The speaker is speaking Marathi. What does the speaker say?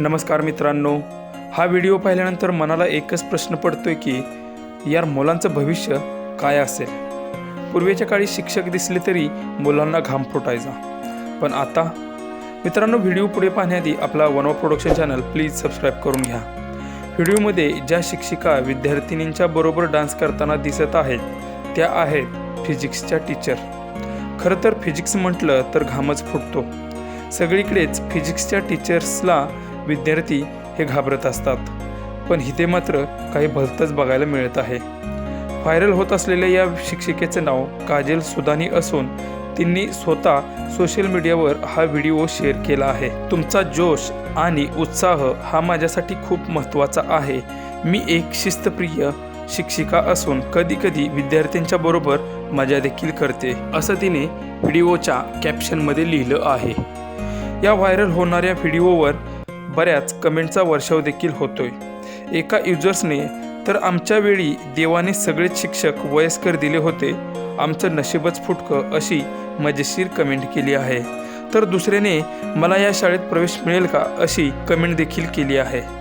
नमस्कार मित्रांनो. हा व्हिडिओ पाहिल्यानंतर मनाला एकच प्रश्न पडतोय की यार मुलांचं भविष्य काय असेल? पूर्वीच्या काळी शिक्षक दिसले तरी मुलांना घाम फुटायचा. पण आता? मित्रांनो व्हिडिओ पुढे पाहण्याआधी आपला वनवा प्रोडक्शन चॅनल प्लीज सबस्क्राईब करून घ्या. व्हिडिओमध्ये ज्या शिक्षिका विद्यार्थिनींच्या बरोबर डान्स करताना दिसत आहेत त्या आहेत फिजिक्सच्या टीचर. खरं तर फिजिक्स म्हटलं तर घामच फुटतो. सगळीकडेच फिजिक्सच्या टीचर्सला विद्यार्थी हे घाबरत असतात. पण इथे मात्र काही भलतंच बघायला मिळत आहे. व्हायरल होत असलेल्या या शिक्षिकेचं नाव काजल सुदानी असून तिने स्वतः सोशल मीडियावर हा व्हिडिओ शेअर केला आहे. तुमचा जोश आणि उत्साह हा माझ्यासाठी खूप महत्त्वाचा आहे. मी एक शिस्तप्रिय शिक्षिका असून कधीकधी विद्यार्थ्यांच्या बरोबर मजा देखील करते असं तिने व्हिडिओच्या कॅप्शनमध्ये लिहिलं आहे. या व्हायरल होणाऱ्या व्हिडिओवर बऱ्याच कमेंटचा वर्षाव देखील होतोय. एका युजर्सने तर आमच्या वेळी देवाने सगळेच शिक्षक वयस्कर दिले होते. आमचं नशीबच फुटकं अशी मजेशीर कमेंट केली आहे. तर दुसऱ्याने मला या शाळेत प्रवेश मिळेल का? अशी कमेंट देखील केली आहे.